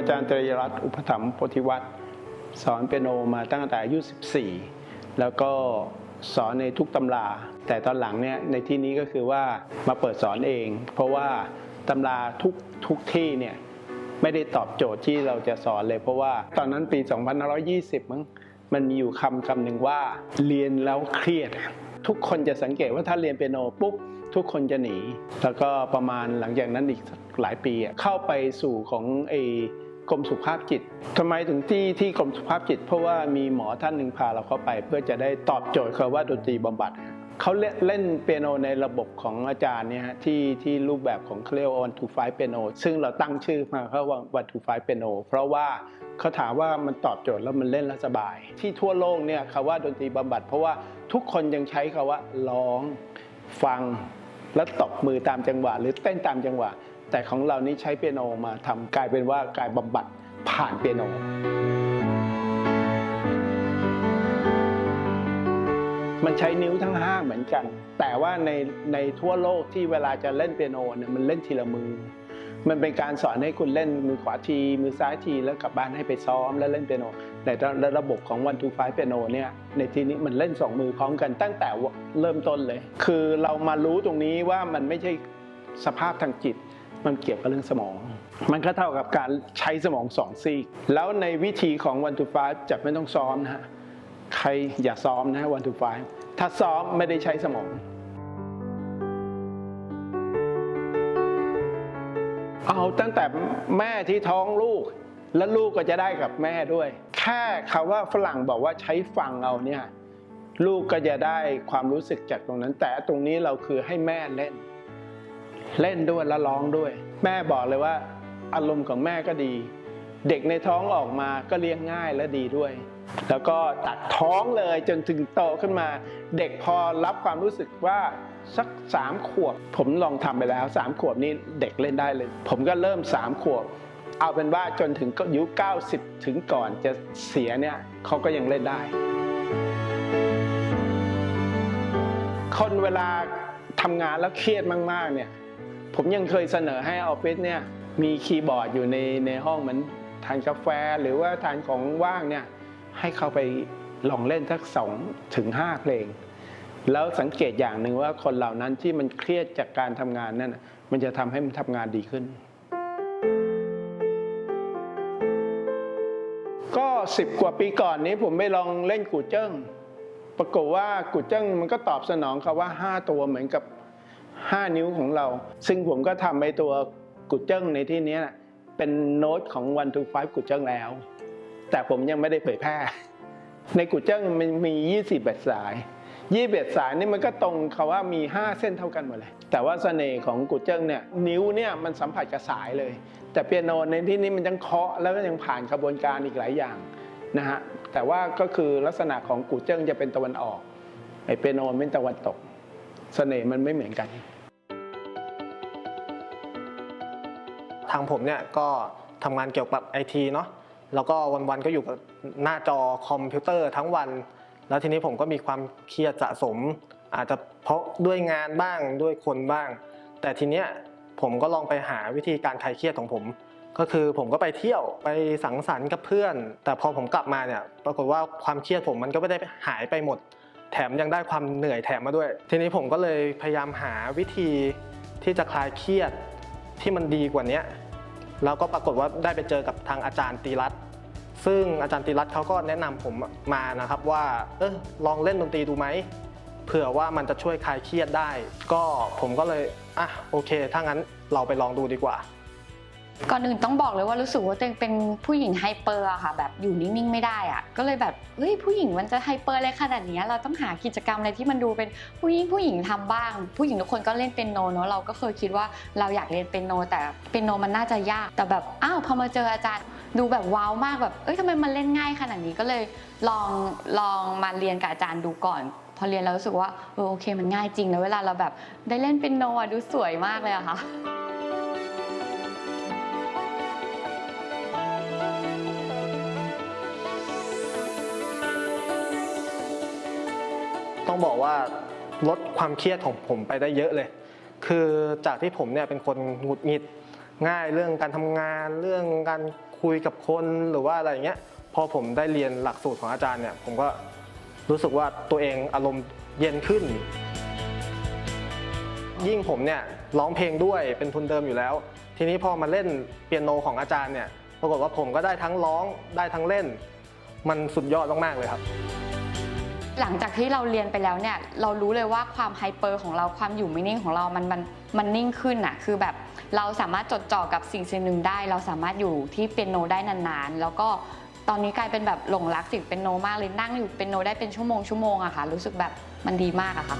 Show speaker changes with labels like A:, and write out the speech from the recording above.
A: อาจารย์ตรีรัตน์อุปถัมภ์โพธิวัตรสอนเปียโนมาตั้งแต่อายุ 14 แล้วก็สอนในทุกตำรา แต่ตอนหลังเนี่ยในที่นี้ก็คือว่ามาเปิดสอนเอง เพราะว่าตำราทุกทุกที่เนี่ยไม่ได้ตอบโจทย์ที่เราจะสอนเลย เพราะว่าตอนนั้นปี 2520 มั้งมันมีอยู่คำคำหนึ่งว่าเรียนแล้วเครียด ทุกคนจะสังเกตว่าถ้าเรียนเปียโนปุ๊บทุกคนจะหนี แล้วก็ประมาณหลังจากนั้นอีกหลายปีอะเข้าไปสู่ของไอ กรมสุขภาพจิตทำไมถึงที่ที่กรมสุขภาพจิต เพราะว่ามีหมอท่านหนึ่งพาเราเข้าไป เพื่อจะได้ตอบโจทย์เขาว่าดนตรีบำบัดเขาเล่นเปียโนในระบบของอาจารย์เนี่ยที่ที่รูปแบบของเขาเรียว่า one to five piano ซึ่งเราตั้งชื่อมาเขาว่า one to five piano เพราะว่าเขาถามว่ามันตอบโจทย์แล้วมันเล่นแล้วสบาย ที่ทั่วโลกเนี่ยคำว่าดนตรีบำบัด เพราะว่าทุกคนยังใช้คาว่าร้องฟังแล้วตบมือตามจังหวะ หรือเต้นตามจังหวะ แต่ของเรานี่ใช้เปียโนมาทำกลายเป็นว่ากลายบำบัดผ่านเปียโนมันใช้นิ้วทั้งห้าเหมือนกัน แต่ว่าในในทั่วโลกที่เวลาจะเล่นเปียโนเนี่ยมันเล่นทีละมือ มันเป็นการสอนให้คุณเล่นมือขวาที มือซ้ายทีแล้วกลับบ้านให้ไปซ้อมแล้วเล่นเปียโนแต่ระบบของ one two five เปียโนเนี่ยในที่นี้มันเล่นสองมือพร้อมกันตั้งแต่เริ่มต้นเลย คือเรามารู้ตรงนี้ว่ามันไม่ใช่สภาพทางจิต มันเกี่ยวกับเรื่องสมอง มันก็เท่ากับการใช้สมองสองซีก แล้วในวิธีของ one two five จะไม่ต้องซ้อมนะฮะ ใครอย่าซ้อมนะ one to five ถ้าซ้อมไม่ได้ใช้สมองเอาตั้งแต่แม่ที่ท้องลูก แล้วลูกก็จะได้กับแม่ด้วย แค่คำว่าฝรั่งบอกว่าใช้ฟังเอาเนี่ย ลูกก็จะได้ความรู้สึกจากตรงนั้น แต่ตรงนี้เราคือให้แม่เล่น เล่นด้วยแล้วร้องด้วย แม่บอกเลยว่า อารมณ์ของแม่ก็ดี เด็กในท้องออกมาก็เลี้ยงง่ายและดีด้วย แล้วก็ตัดท้องเลยจนถึงโตขึ้นมา เด็กพอรับความรู้สึกว่าสักสามขวบ ผมลองทำไปแล้วสามขวบนี้เด็กเล่นได้เลย ผมก็เริ่มสามขวบ เอาเป็นว่าจนถึงอายุ90 ถึงก่อนจะเสียเนี่ยเขาก็ยังเล่นได้ คนเวลาทำงานแล้วเครียดมากๆเนี่ย ผมยังเคยเสนอให้ออฟฟิศเนี่ยมีคีย์บอร์ดอยู่ในในห้องเหมือนทานกาแฟหรือว่าทานของว่างเนี่ยให้เขาไปลองเล่นสักสองถึงห้าเพลง แล้วสังเกตอย่างหนึ่งว่าคนเหล่านั้นที่มันเครียดจากการทำงานนั่นมันจะทำให้มันทำงานดีขึ้น ก็สิบกว่าปีก่อนนี้ผมไม่ลองเล่นกูเจิ้งปรากฏว่ากูเจิ้งมันก็ตอบสนองเขาว่า 5 ตัวเหมือนกับ 5 นิ้วของเรา ซึ่งผมก็ทำไอตัวกูเจิ้งในที่นี้นะเป็นโน้ตของ one to five กูเจิ้งแล้ว แต่ผมยังไม่ได้เผยแพร่ ในกูเจิ้งมันมี 20เบ็ดสายยี่เบ็ดสายนี่มันก็ตรงเขาว่ามี 5 เส้นเท่ากันหมดเลย แต่ว่าเสน่ห์ของกูเจิ้งเนี่ยนิ้วเนี่ยมันสัมผัสกับสายเลย แต่เปียโนในที่นี้มันยังเคาะแล้วก็ยังผ่านกระบวนการอีกหลายอย่างนะฮะแต่ว่าก็คือลักษณะของกูเจิ้งจะเป็นตะวันออกไอเปียโนเป็นตะวันตก เสน่ห์มันไม่เหมือนกัน
B: ทางผมเนี่ยก็ทำงานเกี่ยวกับไอทีเนาะแล้วก็วันๆก็อยู่กับหน้าจอคอมพิวเตอร์ทั้งวัน แล้วทีนี้ผมก็มีความเครียดสะสม อาจจะเพราะด้วยงานบ้างด้วยคนบ้าง แต่ทีเนี้ยผมก็ลองไปหาวิธีการคลายเครียดของผม ก็คือผมก็ไปเที่ยวไปสังสรรค์กับเพื่อน แต่พอผมกลับมาเนี่ยปรากฏว่าความเครียดผมมันก็ไม่ได้หายไปหมด แถมยังได้ความเหนื่อยแถมมาด้วย ทีนี้ผมก็เลยพยายามหาวิธีที่จะคลายเครียดที่มันดีกว่านี้แล้วก็ปรากฏว่าได้ไปเจอกับทางอาจารย์ตีรัตซึ่งอาจารย์ตีรัตเขาก็แนะนำผมมานะครับว่าเออลองเล่นดนตรีดูไหมเผื่อว่ามันจะช่วยคลายเครียดได้ ก็ผมก็เลยอะโอเค ถ้างั้นเราไปลองดูดีกว่า
C: ก่อนอื่นต้องบอกเลยว่ารู้สึกว่าตัวเองเป็นผู้หญิงไฮเปอร์อะค่ะ แบบอยู่นิ่งๆไม่ได้อะก็เลยแบบเฮ้ยผู้หญิงมันจะไฮเปอร์อะไรขนาดนี้เราต้องหากิจกรรมอะไรที่มันดูเป็นผู้หญิงผู้หญิงทำบ้าง ผู้หญิงทุกคนก็เล่นเป็นโนเนาะเราก็เคยคิดว่าเราอยากเรียนเป็นโน แต่เป็นโนมันน่าจะยาก แต่แบบอ้าวพอมาเจออาจารย์ดูแบบว้าวมากแบบเอ้ยทำไมมันเล่นง่ายขนาดนี้ก็เลยลองลองมาเรียนกับอาจารย์ดูก่อนพอเรียนแล้วรู้สึกว่าเออโอเคมันง่ายจริงแล้วเวลาเราแบบได้เล่นเป็นโนดูสวยมากเลยอะค่ะ
B: ต้องบอกว่าลดความเครียดของผมไปได้เยอะเลย คือจากที่ผมเนี่ยเป็นคนหงุดหงิดง่ายเรื่องการทำงานเรื่องการคุยกับคนหรือว่าอะไรอย่างเงี้ยพอผมได้เรียนหลักสูตรของอาจารย์เนี่ยผมก็รู้สึกว่าตัวเองอารมณ์เย็นขึ้น ยิ่งผมเนี่ยร้องเพลงด้วยเป็นทุนเดิมอยู่แล้ว ทีนี้พอมาเล่นเปียโนของอาจารย์เนี่ยปรากฏว่าผมก็ได้ทั้งร้องได้ทั้งเล่น มันสุดยอดมากๆเลยครับ
C: หลังจากที่เราเรียนไปแล้วเนี่ยเรารู้เลยว่าความไฮเปอร์ของเราความอยู่ไม่นิ่งของเรามันมันมันนิ่งขึ้นอะคือแบบเราสามารถจดจ่อกับสิ่งสิ่งหนึ่งได้ เราสามารถอยู่ที่เปียโนได้นานๆ แล้วก็ตอนนี้กลายเป็นแบบหลงรักสิ่งเปียโนมากเลยนั่งอยู่เปียโนได้เป็นชั่วโมงชั่วโมงอะค่ะ รู้สึกแบบมันดีมากอะค่ะ